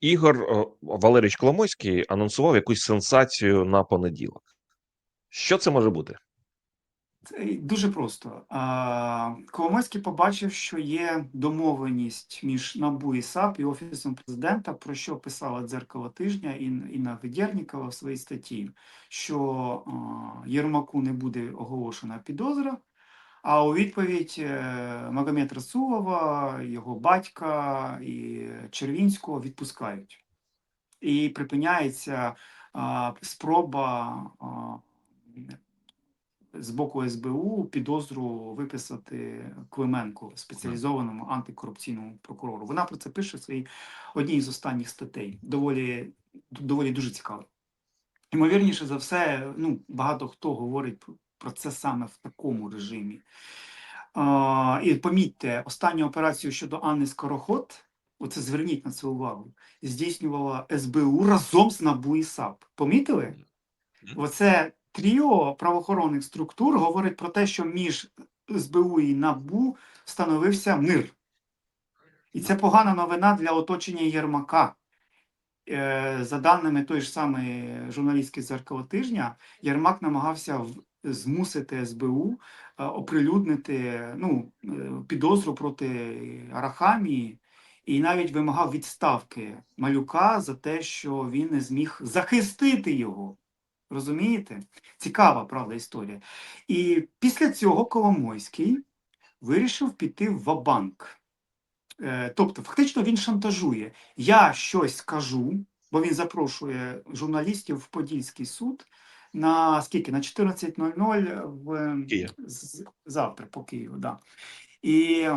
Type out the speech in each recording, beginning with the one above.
Ігор о, Валерійович Коломойський анонсував якусь сенсацію на понеділок. Що це може бути? Це дуже просто. Коломойський побачив, що є домовленість між НАБУ і САП і Офісом президента, про що писала дзеркало тижня Інна Ведєрнікова в своїй статті, що Єрмаку не буде оголошена підозра, а у відповідь е, Магомед Расулова, його батька і Червінського відпускають. І припиняється спроба. з боку СБУ підозру виписати Клименку, спеціалізованому антикорупційному прокурору. Вона про це пише в своїй одній з останніх статей. Доволі доволі дуже цікаво. Ймовірніше за все, ну багато хто говорить про- це саме в такому режимі. А, і помітьте, останню операцію щодо Анни Скороход, оце зверніть на це увагу, здійснювала СБУ разом з НАБУ і САП. Помітили? Оце тріо правоохоронних структур говорить про те, що між СБУ і НАБУ встановився мир. І це погана новина для оточення Єрмака. Е, За даними той ж самої журналістської зеркало тижня, Єрмак намагався змусити СБУ е, оприлюднити ну, е, підозру проти Арахамії і навіть вимагав відставки малюка за те, що він не зміг захистити його. Розумієте? Цікава, правда, історія. І після цього Коломойський вирішив піти в ва-банк. Е, Тобто, фактично він шантажує. Я щось скажу, бо він запрошує журналістів в Подільський суд на скільки? На 14.00 в Київ. з- завтра по Києву. Да. І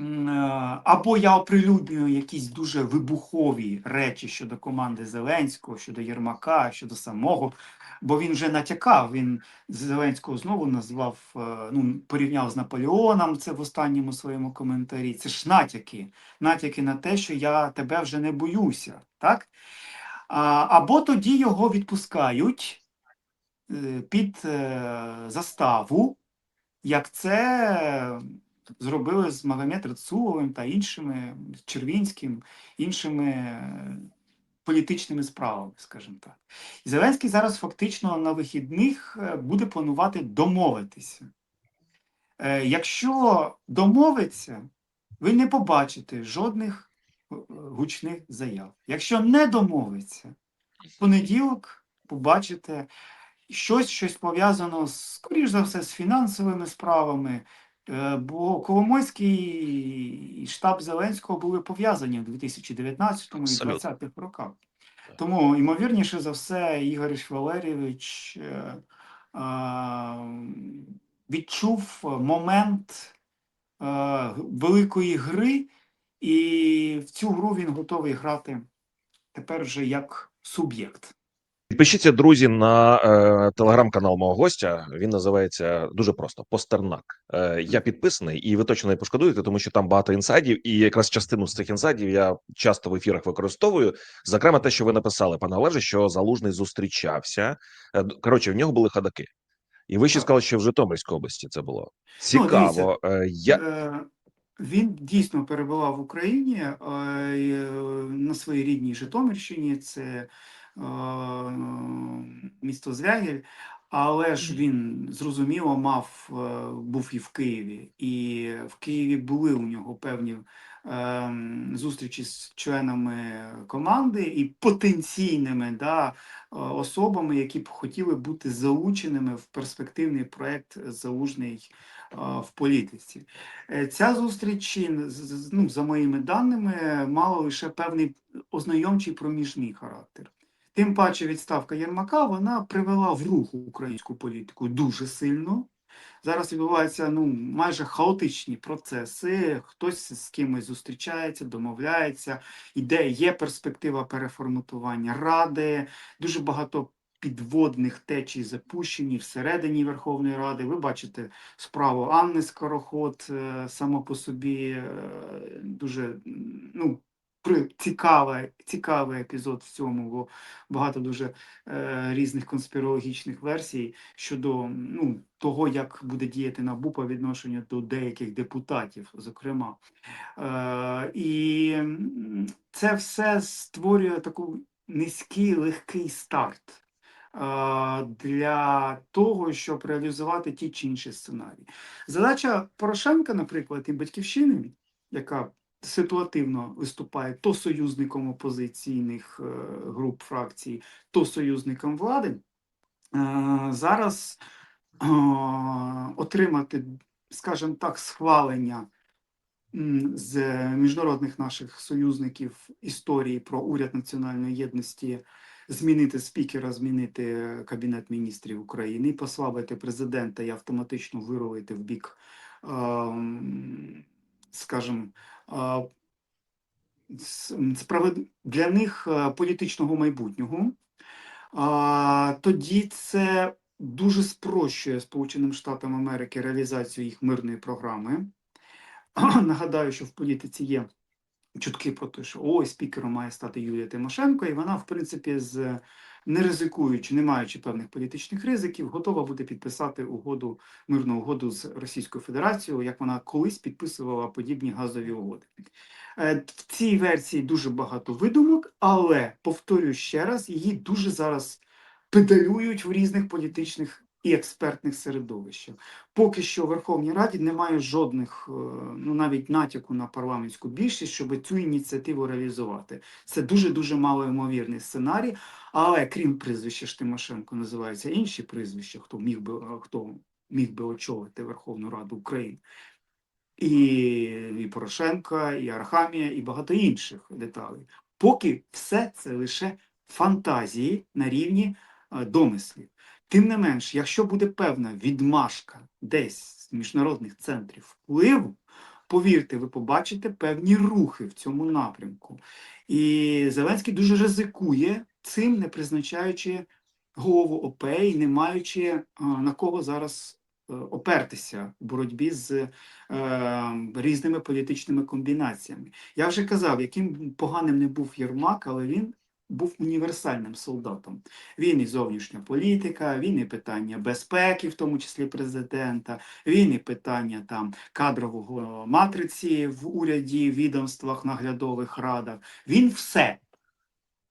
е, або я оприлюднюю якісь дуже вибухові речі щодо команди Зеленського, щодо Єрмака, щодо самого. Бо він вже натякав, він Зеленського знову назвав, е, ну, порівняв з Наполеоном це в останньому своєму коментарі. Це ж натяки. Натяки на те, що я тебе вже не боюся. Так? Або тоді його відпускають е, під е, заставу, як це зробили з Магомед Рацуловим та іншими, Червінським, іншими е, політичними справами, скажімо так. І Зеленський зараз фактично на вихідних е, буде планувати домовитися. Якщо домовиться, ви не побачите жодних гучних заяв. Якщо не домовиться, в понеділок побачите щось, щось пов'язано, скоріш за все, з фінансовими справами. Е, Бо Коломойський і штаб Зеленського були пов'язані в 2019 і Абсолютно. 2020 роках. Тому, ймовірніше за все, Ігор Валерійович е, е, відчув момент е, великої гри, і в цю гру він готовий грати тепер вже як суб'єкт. Підпишіться, друзі, на е, телеграм-канал мого гостя. Він називається дуже просто Постернак. Е, я підписаний, і ви точно не пошкодуєте, тому що там багато інсайдів, і якраз частину з цих інсайдів я часто в ефірах використовую. Зокрема, те, що ви написали, пане Олеже, що залужний зустрічався. Е, коротше, в нього були ходаки. І ви ще сказали, що в Житомирській області це було цікаво. Е, я Е, Він дійсно перебував в Україні на своїй рідній Житомирщині, це місто Звягіль, але ж він зрозуміло мав, е, був і в Києві, і в Києві були у нього певні е, зустрічі з членами команди і потенційними да, е, особами, які б хотіли бути залученими в перспективний проект Залужний е, в політиці. Е, Ця зустріч, ну, за моїми даними, мала лише певний ознайомчий проміжний характер. Тим паче відставка Єрмака вона привела в рух українську політику дуже сильно. Зараз відбуваються ну, майже хаотичні процеси. Хтось з кимось зустрічається, домовляється, іде, є перспектива переформатування ради, дуже багато підводних течій запущені всередині Верховної Ради. Ви бачите справу Анни Скороход е, само по собі е, дуже ну, цікавий, цікавий епізод в цьому, бо багато дуже е, різних конспірологічних версій щодо ну, того, як буде діяти НАБУ по відношенню до деяких депутатів, зокрема. Е, і це все створює таку низький легкий старт е, для того, щоб реалізувати ті чи інші сценарії. Задача Порошенка, наприклад, і батьківщини, яка ситуативно виступає то союзником опозиційних е, груп фракцій, то союзником влади, е, зараз е, отримати, скажімо так, схвалення з міжнародних наших союзників історії про уряд національної єдності, змінити спікера, змінити Кабінет міністрів України, послабити президента і автоматично вирулити в бік, ем, скажімо, для них політичного майбутнього, тоді це дуже спрощує Сполученим Штатам Америки реалізацію їх мирної програми. Нагадаю, що в політиці є чутки про те, що ой, спікером має стати Юлія Тимошенко, і вона, в принципі, з не ризикуючи, не маючи певних політичних ризиків, готова буде підписати угоду, мирну угоду з Російською Федерацією, як вона колись підписувала подібні газові угоди. Е, В цій версії дуже багато видумок, але повторюю ще раз, її дуже зараз педалюють в різних політичних і експертних середовищах. Поки що в Верховній Раді немає жодних, е, ну навіть натяку на парламентську більшість, щоб цю ініціативу реалізувати. Це дуже дуже малоймовірний сценарій. Але крім прізвища ж Тимошенко, називаються інші прізвища, хто міг би е, хто міг би очолити Верховну Раду України. І, і Порошенка, і Архамія, і багато інших деталей. Поки все це лише фантазії на рівні е, домислів. Тим не менш, якщо буде певна відмашка десь з міжнародних центрів впливу, повірте, ви побачите певні рухи в цьому напрямку. І Зеленський дуже ризикує цим, не призначаючи голову ОП і не маючи е, на кого зараз е, опертися в боротьбі з е, різними політичними комбінаціями. Я вже казав, яким поганим не був Єрмак, але він був універсальним солдатом. Він і зовнішня політика, він і питання безпеки, в тому числі президента, він і питання там кадрового матриці в уряді, відомствах, наглядових радах. Він все.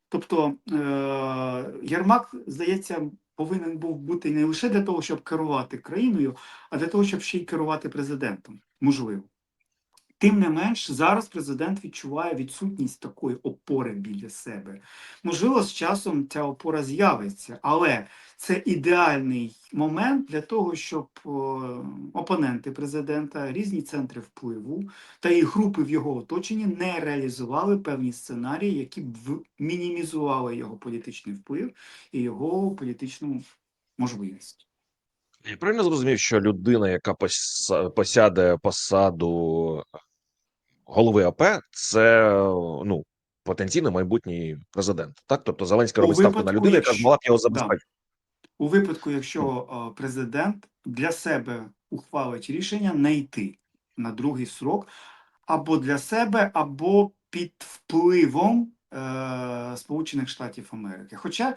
Тобто е- Єрмак, здається, повинен був бути не лише для того, щоб керувати країною, а для того, щоб ще й керувати президентом. Можливо. Тим не менш, зараз президент відчуває відсутність такої опори біля себе. Можливо, з часом ця опора з'явиться, але це ідеальний момент для того, щоб опоненти президента, різні центри впливу та і групи в його оточенні не реалізували певні сценарії, які б мінімізували його політичний вплив і його політичну можливість. Я правильно зрозумів, що людина, яка посяде посаду голови АП, це ну потенційно майбутній президент. Так, тобто Зеленський У робить ставку на людину, яка змогла б його забезпечити. У випадку, якщо президент для себе ухвалить рішення не йти на другий срок, або для себе, або під впливом е, Сполучених Штатів Америки. Хоча,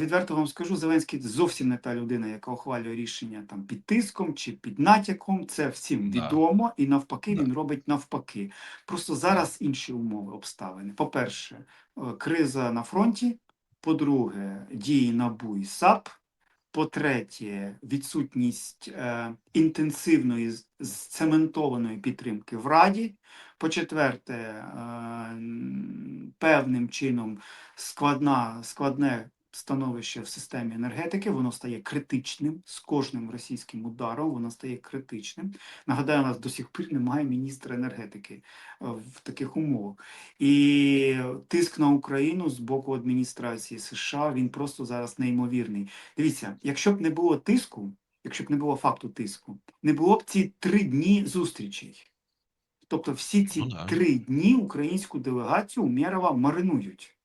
відверто вам скажу, Зеленський зовсім не та людина, яка ухвалює рішення там під тиском чи під натяком. Це всім Да. відомо, і навпаки, Да. він робить навпаки. Просто зараз інші умови, обставини. По-перше, е, криза на фронті. По-друге, дії НАБУ і САП. По-третє, відсутність е, інтенсивної зцементованої підтримки в Раді. По-четверте, е, певним чином складна, складне становище в системі енергетики, воно стає критичним з кожним російським ударом, воно стає критичним. Нагадаю, у нас до сих пір немає міністра енергетики е, в таких умовах. І тиск на Україну з боку адміністрації США він просто зараз неймовірний. Дивіться, якщо б не було тиску, якщо б не було факту тиску, не було б ці три дні зустрічей. Тобто всі ці Ну да. три дні українську делегацію Умєрова маринують,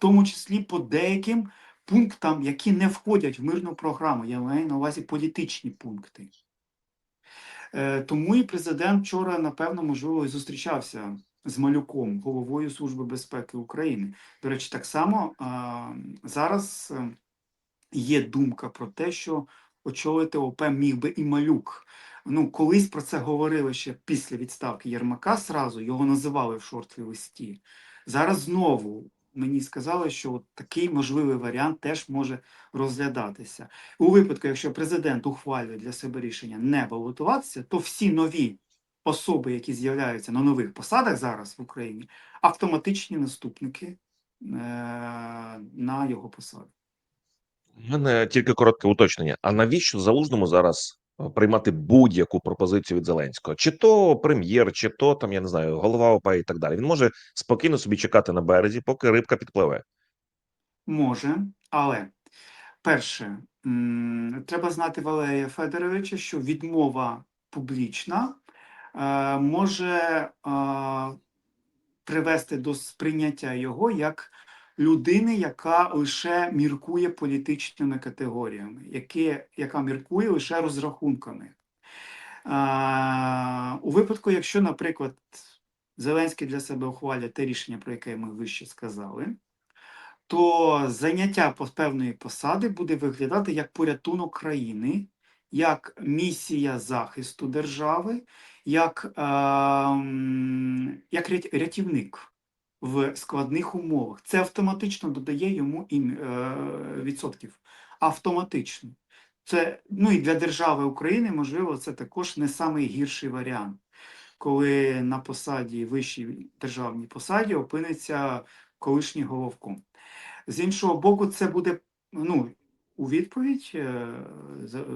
тому числі по деяким пунктам, які не входять в мирну програму. Я маю на увазі політичні пункти. Е, Тому і президент вчора, напевно, можливо, і зустрічався з Малюком, головою Служби безпеки України. До речі, так само зараз е, є думка про те, що очолити ОП міг би і Малюк. Ну, колись про це говорили ще після відставки Єрмака сразу, його називали в шортлі листі. Зараз знову мені сказали, що от такий можливий варіант теж може розглядатися. У випадку, якщо президент ухвалює для себе рішення не балотуватися, то всі нові особи, які з'являються на нових посадах зараз в Україні, автоматичні наступники е- на його посаду. У мене тільки коротке уточнення. А навіщо залужному зараз приймати будь-яку пропозицію від Зеленського? Чи то прем'єр, чи то там я не знаю, голова ОП і так далі. Він може спокійно собі чекати на березі, поки рибка підпливе. Може, але перше, треба знати Валерія Федоровича, що відмова публічна е, може е, привести до сприйняття його як людини, яка лише міркує політичними категоріями, яке, яка міркує лише розрахунками. Е, у випадку, якщо, наприклад, Зеленський для себе ухвалює те рішення, про яке ми вище сказали, то заняття певної посади буде виглядати як порятунок країни, як місія захисту держави, як, е, як рятівник в складних умовах. Це автоматично додає йому е, відсотків. Автоматично. Це, ну і для держави України, можливо, це також не самий гірший варіант, коли на посаді, вищій державній посаді опиниться колишній головком. З іншого боку, це буде ну, у відповідь е,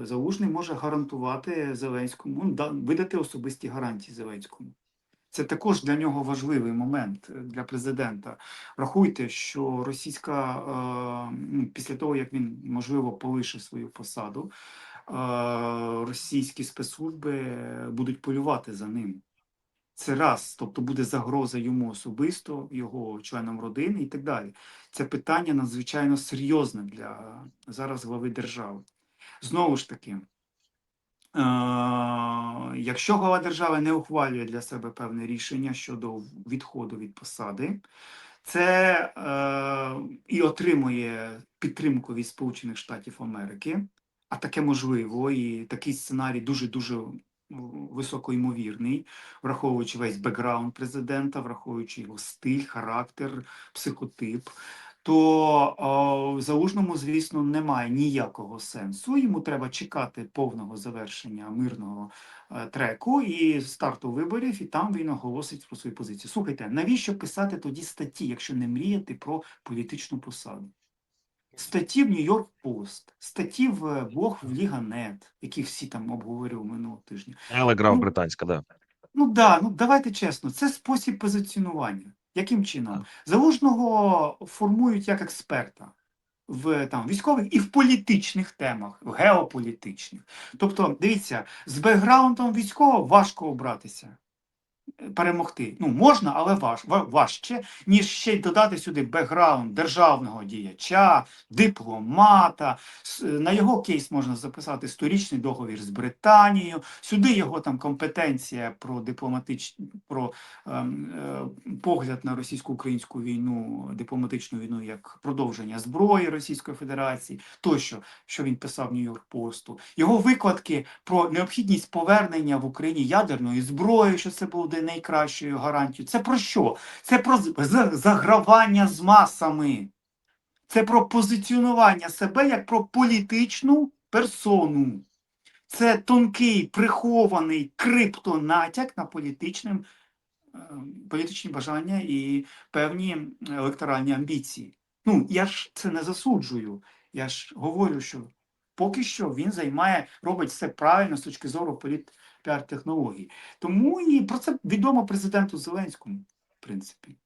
Залужний може гарантувати Зеленському, ну, видати особисті гарантії Зеленському. Це також для нього важливий момент е, для президента. Рахуйте, що російська е, ну, після того, як він можливо полише свою посаду, е, російські спецслужби будуть полювати за ним. Це раз, тобто буде загроза йому особисто, його членам родини і так далі. Це питання надзвичайно серйозне для зараз глави держави. Знову ж таки, якщо глава держави не ухвалює для себе певне рішення щодо відходу від посади, це е, і отримує підтримку від Сполучених Штатів Америки, а таке можливо, і такий сценарій дуже дуже високоймовірний, враховуючи весь бекграунд президента, враховуючи його стиль, характер, психотип. То о, залужному, звісно, немає ніякого сенсу. Йому треба чекати повного завершення мирного е, треку і старту виборів, і там він оголосить про свою позицію. Слухайте, навіщо писати тоді статті, якщо не мріяти про політичну посаду? Статті в Нью-Йорк Пост, статті в е, блог в Ліга.нет, які всі там обговорювали минулого тижня. Телеграф Ну, британська, да. Ну да, ну давайте чесно, це спосіб позиціонування. Яким чином? Залужного формують як експерта в там військових і в політичних темах, в геополітичних. Тобто, дивіться, з бекграундом військового важко обратися. Е, Перемогти. Ну, можна, але важ, важче, ніж ще й додати сюди бекграунд державного діяча, дипломата. На його кейс можна записати сторічний договір з Британією. Сюди його там компетенція про дипломатич... про ем, е, погляд на російсько-українську війну, дипломатичну війну як продовження зброї Російської Федерації, тощо, що він писав Нью-Йорк Посту. Його викладки про необхідність повернення в Україні ядерної зброї, що це буде найкращою гарантією. Це про що? Це про загравання з масами. Це про позиціонування себе як про політичну персону. Це тонкий, прихований криптонатяк на політичним, е, політичні бажання і певні електоральні амбіції. Ну, я ж це не засуджую. Я ж говорю, що поки що він займає, робить все правильно з точки зору політ піар-технологій. Тому і про це відомо президенту Зеленському, в принципі.